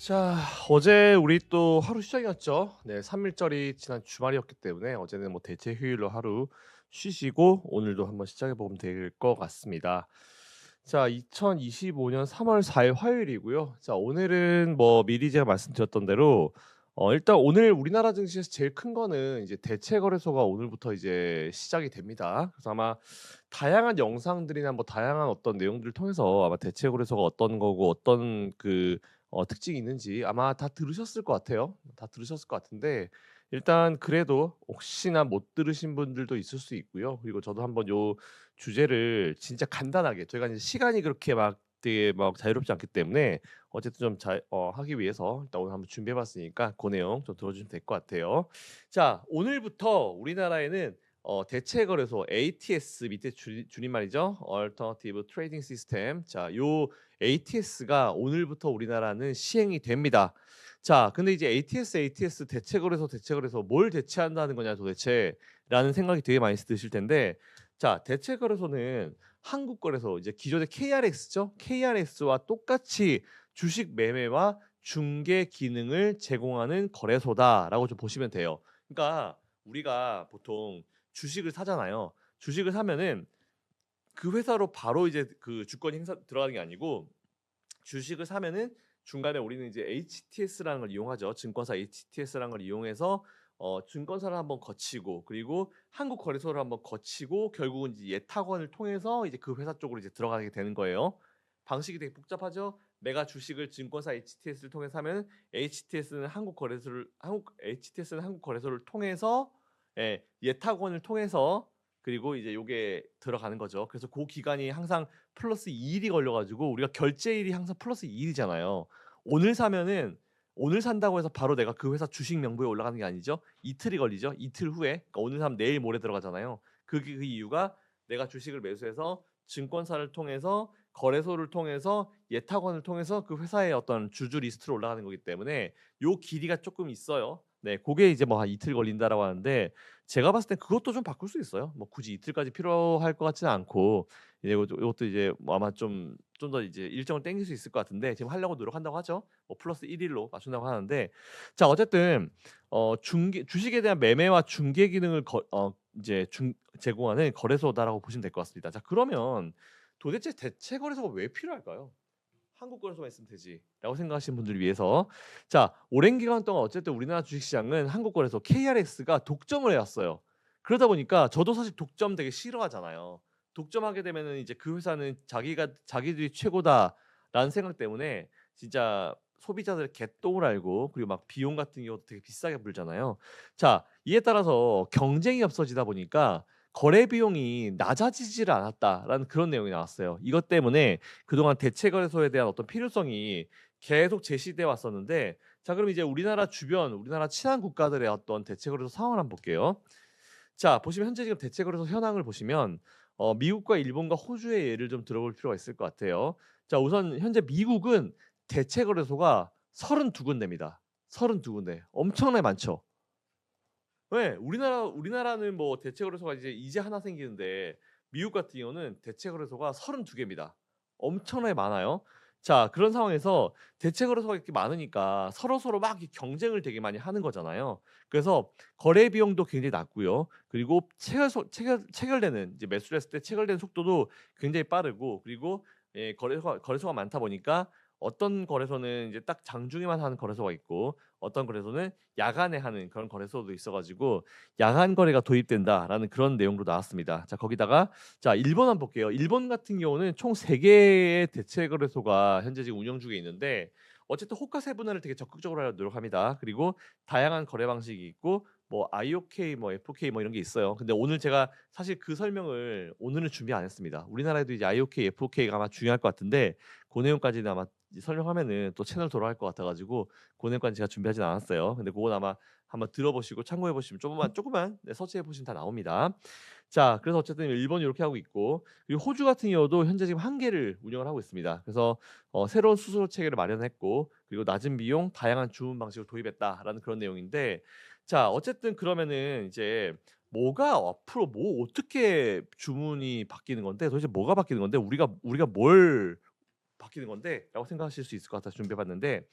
자, 어제 우리 또 하루 시작이었죠. 네, 3일절이 지난 주말이었기 때문에 어제는 뭐 대체 휴일로 하루 쉬시고 오늘도 한번 시작해 보면 될 것 같습니다. 자, 2025년 3월 4일 화요일이고요. 자, 오늘은 뭐 미리 제가 말씀드렸던 대로 어, 일단 오늘 우리나라 증시에서 제일 큰 거는 이제 대체 거래소가 오늘부터 이제 시작이 됩니다. 그래서 아마 다양한 영상들이나 뭐 다양한 어떤 내용들을 통해서 아마 대체 거래소가 어떤 거고 어떤 그 어, 특징이 있는지 아마 다 들으셨을 것 같아요. 다 들으셨을 것 같은데 일단 그래도 혹시나 못 들으신 분들도 있을 수 있고요. 그리고 저도 한번 요 주제를 진짜 간단하게 저희가 이제 시간이 그렇게 막 되게 막 자유롭지 않기 때문에 어쨌든 좀잘 어, 하기 위해서 일단 오늘 한번 준비해봤으니까 그 내용 좀 들어주시면 될 것 같아요. 자 오늘부터 우리나라에는 어, 대체거래소 ATS 밑에 줄, 줄임말이죠. Alternative Trading System. 자, 요 ATS가 오늘부터 우리나라는 시행이 됩니다. 자, 근데 이제 ATS, ATS 대체거래소, 대체거래소 뭘 대체한다는 거냐 도대체? 라는 생각이 되게 많이 드실 텐데, 자, 대체거래소는 한국거래소 이제 기존의 KRX죠. KRX와 똑같이 주식 매매와 중개 기능을 제공하는 거래소다라고 좀 보시면 돼요. 그러니까 우리가 보통 주식을 사잖아요. 주식을 사면은 그 회사로 바로 이제 그 주권 행사 들어가는 게 아니고 주식을 사면은 중간에 우리는 이제 HTS라는 걸 이용하죠. 증권사 HTS라는 걸 이용해서 어, 증권사를 한번 거치고 그리고 한국 거래소를 한번 거치고 결국은 이제 예탁원을 통해서 이제 그 회사 쪽으로 이제 들어가게 되는 거예요. 방식이 되게 복잡하죠. 내가 주식을 증권사 HTS를 통해서 하면 HTS는 한국 거래소를 한국 HTS는 한국 거래소를 통해서 예, 예탁원을 통해서 그리고 이제 요게 들어가는 거죠. 그래서 그 기간이 항상 플러스 2일이 걸려가지고 우리가 결제일이 항상 플러스 2일이잖아요. 오늘 사면은 오늘 산다고 해서 바로 내가 그 회사 주식 명부에 올라가는 게 아니죠. 이틀이 걸리죠. 이틀 후에 그러니까 오늘 사면 내일 모레 들어가잖아요. 그게 그 이유가 내가 주식을 매수해서 증권사를 통해서 거래소를 통해서 예탁원을 통해서 그 회사의 어떤 주주 리스트로 올라가는 거기 때문에 요 길이가 조금 있어요. 네, 그게 이제 뭐 한 이틀 걸린다라고 하는데 제가 봤을 때 그것도 좀 바꿀 수 있어요. 뭐 굳이 이틀까지 필요할 것 같지는 않고 이제 이것도, 이제 뭐 아마 좀 좀 더 이제 일정을 땡길 수 있을 것 같은데 지금 하려고 노력한다고 하죠. 뭐 플러스 1일로 맞춘다고 하는데 자 어쨌든 어 중개 주식에 대한 매매와 중개 기능을 거, 어 이제 중 제공하는 거래소다라고 보시면 될 것 같습니다. 자 그러면 도대체 대체 거래소가 왜 필요할까요? 한국 거래소만 있으면 되지라고 생각하시는 분들을 위해서 자 오랜 기간 동안 어쨌든 우리나라 주식시장은 한국 거래소 KRX가 독점을 해왔어요. 그러다 보니까 저도 사실 독점 되게 싫어하잖아요. 독점하게 되면은 이제 그 회사는 자기가 자기들이 최고다라는 생각 때문에 진짜 소비자들 개똥을 알고 그리고 막 비용 같은 경우도 되게 비싸게 불잖아요. 자 이에 따라서 경쟁이 없어지다 보니까 거래 비용이 낮아지지를 않았다라는 그런 내용이 나왔어요. 이것 때문에 그동안 대체 거래소에 대한 어떤 필요성이 계속 제시돼 왔었는데 자 그럼 이제 우리나라 주변 우리나라 친한 국가들의 어떤 대체 거래소 상황을 한번 볼게요. 자 보시면 현재 지금 대체 거래소 현황을 보시면 어, 미국과 일본과 호주의 예를 좀 들어볼 필요가 있을 것 같아요. 자 우선 현재 미국은 대체 거래소가 32군데입니다. 32군데 엄청나게 많죠. 왜? 우리나라 우리나라는 뭐 대체 거래소가 이제 이제 하나 생기는데 미국 같은 경우는 대체 거래소가 32개입니다. 엄청나게 많아요. 자, 그런 상황에서 대체 거래소가 이렇게 많으니까 서로 서로 막 경쟁을 되게 많이 하는 거잖아요. 그래서 거래 비용도 굉장히 낮고요. 그리고 체결 체결 체결되는 이제 매수를 했을 때 체결되는 속도도 굉장히 빠르고 그리고 예, 거래소가 거래소가 많다 보니까 어떤 거래소는 이제 딱 장중에만 하는 거래소가 있고 어떤 거래소는 야간에 하는 그런 거래소도 있어가지고 야간 거래가 도입된다라는 그런 내용으로 나왔습니다. 자 거기다가 자 일본 한번 볼게요. 일본 같은 경우는 총 세 개의 대체 거래소가 현재 지금 운영 중에 있는데 어쨌든 호가 세 분할을 되게 적극적으로 하려 노력합니다. 그리고 다양한 거래 방식이 있고 뭐 IOK, 뭐 FK 뭐 이런 게 있어요. 근데 오늘 제가 사실 그 설명을 오늘은 준비 안 했습니다. 우리나라에도 이제 IOK, FK가 아마 중요할 것 같은데 그 내용까지는 아마 설명하면은 또 채널 돌아갈 것 같아가지고 그 내용까지 제가 준비하진 않았어요. 근데 그건 아마 한번 들어보시고 참고해 보시면 조금만 조금만 네, 서치해 보시면 다 나옵니다. 자, 그래서 어쨌든 일본이 이렇게 하고 있고 그리고 호주 같은 경우도 현재 지금 한 개를 운영을 하고 있습니다. 그래서 어, 새로운 수수료 체계를 마련했고 그리고 낮은 비용, 다양한 주문 방식을 도입했다라는 그런 내용인데 자, 어쨌든 그러면은 이제 뭐가 앞으로 뭐 어떻게 주문이 바뀌는 건데 도대체 뭐가 바뀌는 건데 우리가 우리가 뭘 바뀌는 건데라고 생각하실 수 있을 것 같아서 준비해봤는데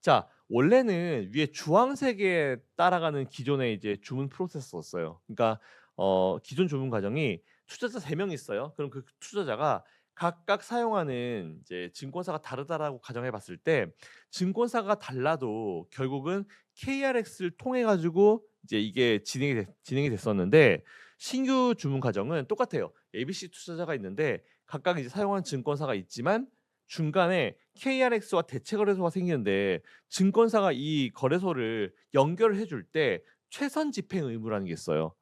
자, 원래는 위에 주황색에 따라가는 기존의 이제 주문 프로세스였어요. 그러니까 어 기존 주문 과정이 투자자 3명이 있어요. 그럼 그 투자자가 각각 사용하는 이제 증권사가 다르다라고 가정해 봤을 때 증권사가 달라도 결국은 KRX를 통해 가지고 이제 이게 진행이 됐 진행이 됐었는데 신규 주문 과정은 똑같아요. ABC 투자자가 있는데 각각 이제 사용하는 증권사가 있지만 중간에 KRX와 대체 거래소가 생기는데 증권사가 이 거래소를 연결을 해줄 때 최선 집행 의무라는 게 있어요.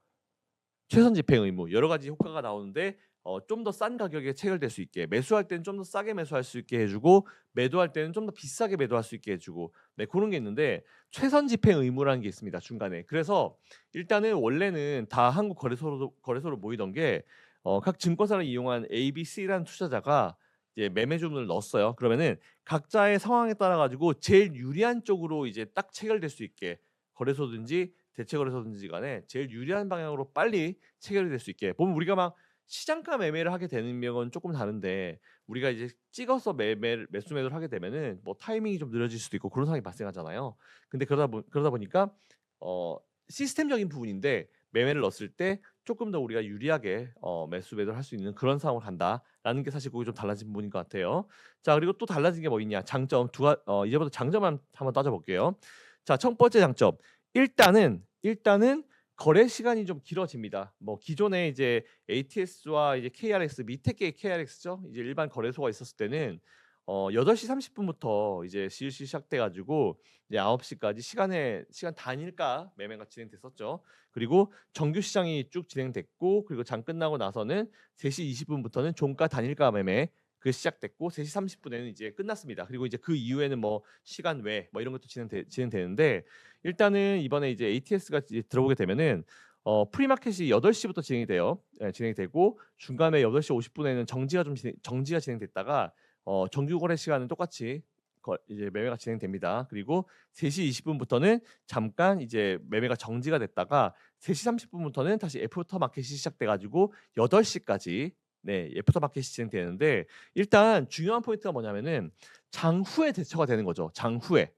최선 집행 의무 여러 가지 효과가 나오는데 어, 좀 더 싼 가격에 체결될 수 있게 매수할 때는 좀 더 싸게 매수할 수 있게 해주고 매도할 때는 좀 더 비싸게 매도할 수 있게 해주고 네 그런 게 있는데 최선 집행 의무라는 게 있습니다 중간에 그래서 일단은 원래는 다 한국 거래소로 거래소로 모이던 게 어, 각 증권사를 이용한 ABC라는 투자자가 이제 매매 주문을 넣었어요. 그러면은 각자의 상황에 따라 가지고 제일 유리한 쪽으로 이제 딱 체결될 수 있게 거래소든지 대체 거래소든지 간에 제일 유리한 방향으로 빨리 체결이 될 수 있게 보면 우리가 막 시장가 매매를 하게 되는 면은 조금 다른데 우리가 이제 찍어서 매매 매수 매도를 하게 되면은 뭐 타이밍이 좀 느려질 수도 있고 그런 상황이 발생하잖아요. 근데 그러다 보, 그러다 보니까 어 시스템적인 부분인데 매매를 넣었을 때 조금 더 우리가 유리하게 어, 매수 매도를 할 수 있는 그런 상황을 간다라는 게 사실 그게 좀 달라진 부분인 것 같아요. 자 그리고 또 달라진 게 뭐 있냐 장점 두 가, 어, 이제부터 장점 한, 한번 따져볼게요. 자 첫 번째 장점 일단은 일단은 거래 시간이 좀 길어집니다. 뭐 기존에 이제 ATS와 이제 KRX 밑에 게 KRX죠. 이제 일반 거래소가 있었을 때는 어 8시 30분부터 이제 실시 시작돼 가지고 이제 9시까지 시간에 시간 단일가 매매가 진행됐었죠. 그리고 정규 시장이 쭉 진행됐고 그리고 장 끝나고 나서는 3시 20분부터는 종가 단일가 매매 그 시작됐고 3시 30분에는 이제 끝났습니다. 그리고 이제 그 이후에는 뭐 시간 외 뭐 이런 것도 진행되, 진행되는데 일단은 이번에 이제 ATS가 이제 들어오게 되면은 어, 프리마켓이 8시부터 진행이 돼요. 예, 진행이 되고 중간에 8시 50분에는 정지가 좀 진행, 정지가 진행됐다가 어, 정규 거래 시간은 똑같이 거, 이제 매매가 진행됩니다. 그리고 3시 20분부터는 잠깐 이제 매매가 정지가 됐다가 3시 30분부터는 다시 애프터 마켓이 시작돼 가지고 8시까지 네, 애프터 마켓이 진행되는데 일단 중요한 포인트가 뭐냐면은 장후에 대처가 되는 거죠. 장후에.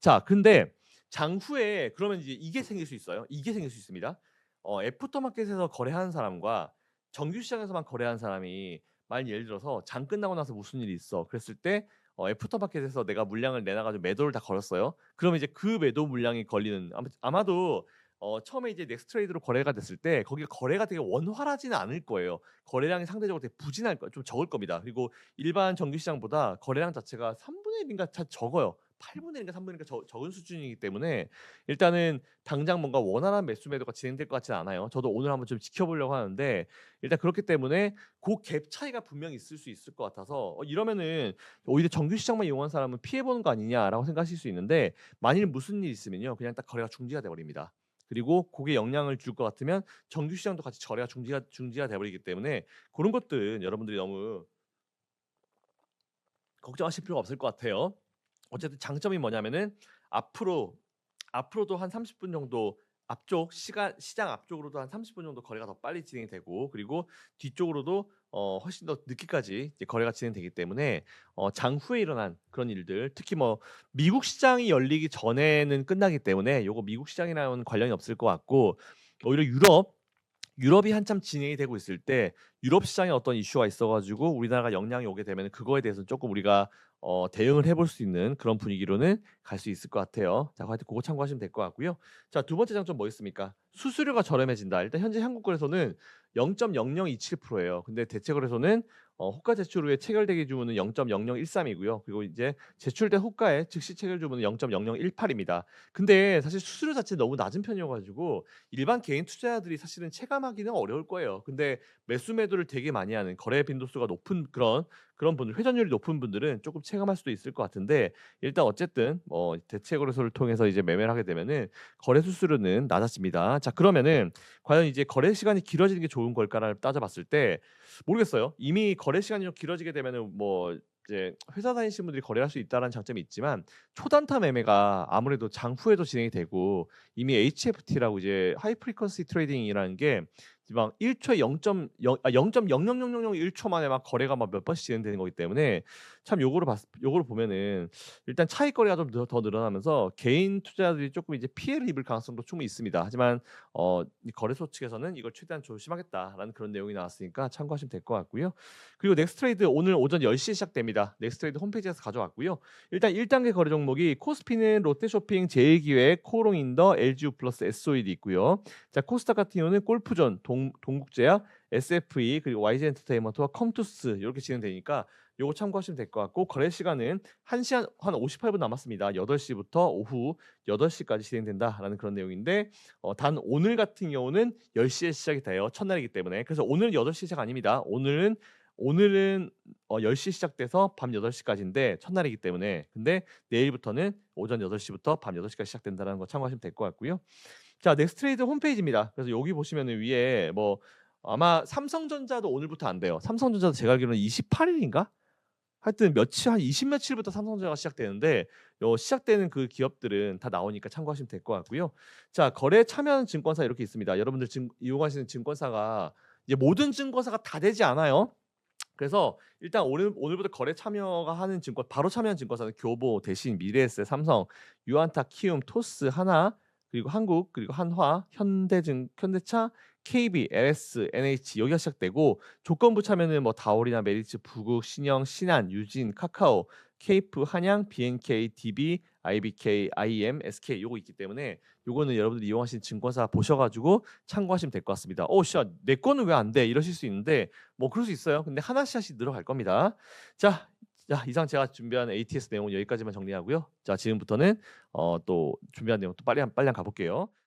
자, 근데 장후에 그러면 이제 이게 생길 수 있어요. 이게 생길 수 있습니다. 어, 애프터 마켓에서 거래하는 사람과 정규 시장에서만 거래하는 사람이 만약 예를 들어서 장 끝나고 나서 무슨 일이 있어. 그랬을 때 어, 애프터 마켓에서 내가 물량을 내놔 가지고 매도를 다 걸었어요. 그러면 이제 그 매도 물량이 걸리는 아마, 아마도 어, 처음에 이제 넥스트레이드로 거래가 됐을 때 거기 거래가 되게 원활하지는 않을 거예요. 거래량이 상대적으로 되게 부진할 거, 좀 적을 겁니다. 그리고 일반 정규 시장보다 거래량 자체가 3분의 1인가 적어요. 8분의 1인가 3분의 1인가 적은 수준이기 때문에 일단은 당장 뭔가 원활한 매수 매도가 진행될 것 같지는 않아요. 저도 오늘 한번 좀 지켜보려고 하는데 일단 그렇기 때문에 그 갭 차이가 분명히 있을 수 있을 것 같아서 어, 이러면은 오히려 정규 시장만 이용한 사람은 피해 보는 거 아니냐라고 생각하실 수 있는데 만일 무슨 일이 있으면요 그냥 딱 거래가 중지가 돼 버립니다. 그리고 그게 영향을 줄 것 같으면 정규 시장도 같이 거래가 중지가 중지가 돼버리기 때문에 그런 것들은 여러분들이 너무 걱정하실 필요가 없을 것 같아요. 어쨌든 장점이 뭐냐면은 앞으로 앞으로도 한 30분 정도 앞쪽 시간 시장 앞쪽으로도 한 30분 정도 거래가 더 빨리 진행이 되고 그리고 뒤쪽으로도 어 훨씬 더 늦게까지 이제 거래가 진행되기 때문에 어 장후에 일어난 그런 일들 특히 뭐 미국 시장이 열리기 전에는 끝나기 때문에 요거 미국 시장이랑은 관련이 없을 것 같고 오히려 유럽 유럽이 한참 진행이 되고 있을 때 유럽 시장에 어떤 이슈가 있어가지고 우리나라가 영향이 오게 되면 그거에 대해서 조금 우리가 어, 대응을 해볼 수 있는 그런 분위기로는 갈 수 있을 것 같아요. 자, 하여튼 그거 참고하시면 될 것 같고요. 자, 두 번째 장점 뭐 있습니까? 수수료가 저렴해진다. 일단 현재 한국거래소는 0.0027%예요. 근데 대체거래소는 어, 호가 제출 후에 체결되기 주문은 0.0013이고요. 그리고 이제 제출된 호가에 즉시 체결 주문은 0.0018입니다. 근데 사실 수수료 자체 너무 낮은 편이어가지고 일반 개인 투자자들이 사실은 체감하기는 어려울 거예요. 근데 매수 매도를 되게 많이 하는 거래 빈도수가 높은 그런 그런 분들 회전율이 높은 분들은 조금 체감할 수도 있을 것 같은데 일단 어쨌든 뭐 대체 거래소를 통해서 이제 매매를 하게 되면은 거래 수수료는 낮아집니다. 자 그러면은 과연 이제 거래 시간이 길어지는 게 좋은 걸까를 따져봤을 때 모르겠어요. 이미 거래 시간이 좀 길어지게 되면은 뭐 이제 회사 다니시는 분들이 거래할 수 있다는 장점이 있지만 초단타 매매가 아무래도 장후에도 진행이 되고 이미 HFT라고 이제 하이 프리퀀시 트레이딩이라는 게 막 1 초에 0.0아0.000001초 만에 막 거래가 막 몇 번씩 진행되는 거기 때문에 참 요거를 봤 요거를 보면은 일단 차익거래가 좀더더 늘어나면서 개인 투자자들이 쪼끔 이제 피해를 입을 가능성도 충분히 있습니다. 하지만 어이 거래소 측에서는 "이걸 최대한 조심하겠다."라는 그런 내용이 나왔으니까 참고하시면 될 것 같고요. 그리고 넥스트레이드 오늘 오전 10 시에 시작됩니다. 넥스트레이드 홈페이지에서 가져왔고요. 일단 1 단계 거래 종목이 코스피는 롯데쇼핑, 제일기획, 코롱인더, LG유플러스, SO일이 있고요. 자 코스닥 같은 경우는 골프존, 동 동국제약, SFE 그리고 YG엔터테인먼트와 컴투스 요렇게 진행되니까 요거 참고하시면 될 것 같고 거래 시간은 1 시간 한 58분 남았습니다. 8 시부터 오후 8 시까지 진행된다라는 그런 내용인데 어 단 오늘 같은 경우는 10 시에 시작이 돼요. 첫날이기 때문에. 그래서 오늘은 8시 시작 아닙니다. 오늘은 오늘은 어 10 시에 시작돼서 밤 8 시까지인데 첫날이기 때문에. 근데 내일부터는 오전 8 시부터 밤 8 시까지 시작된다라는 거 참고하시면 될 것 같고요. 자 넥스트레이드 홈페이지입니다. 그래서 여기 보시면은 위에 뭐 아마 삼성전자도 오늘부터 안 돼요. 삼성전자도 제가 알기로는 28 일인가? 하여튼 며칠 한 20 며칠부터 삼성전자가 시작되는데 요 시작되는 그 기업들은 다 나오니까 참고하시면 될 것 같고요. 자 거래에 참여하는 증권사 이렇게 있습니다. 여러분들 지금 이용하시는 증권사가 이제 모든 증권사가 다 되지 않아요. 그래서 일단 오늘 오늘부터 거래 참여가 하는 증권 바로 참여하는 증권사는 교보, 대신, 미래에셋, 삼성, 유안타, 키움, 토스, 하나 그리고 한국 그리고 한화, 현대증 현대차, KB, LS, NH 여기가 시작되고 조건부 참여는 뭐 다올이나 메리츠, 부국, 신영, 신한, 유진, 카카오, 케이프, 한양, BNK, DB, IBK, IM, SK 요거 있기 때문에 요거는 여러분들이 이용하시는 증권사 보셔 가지고 참고하시면 될 것 같습니다. "어 씨내 거는 왜 안 돼?" 이러실 수 있는데 뭐 그럴 수 있어요. 근데 하나씩 하나씩 늘어갈 겁니다. 자 자 이상 제가 준비한 ATS 내용은 여기까지만 정리하고요. 자 지금부터는 어 또 준비한 내용 또 빨리 한 빨리 한번 가 볼게요.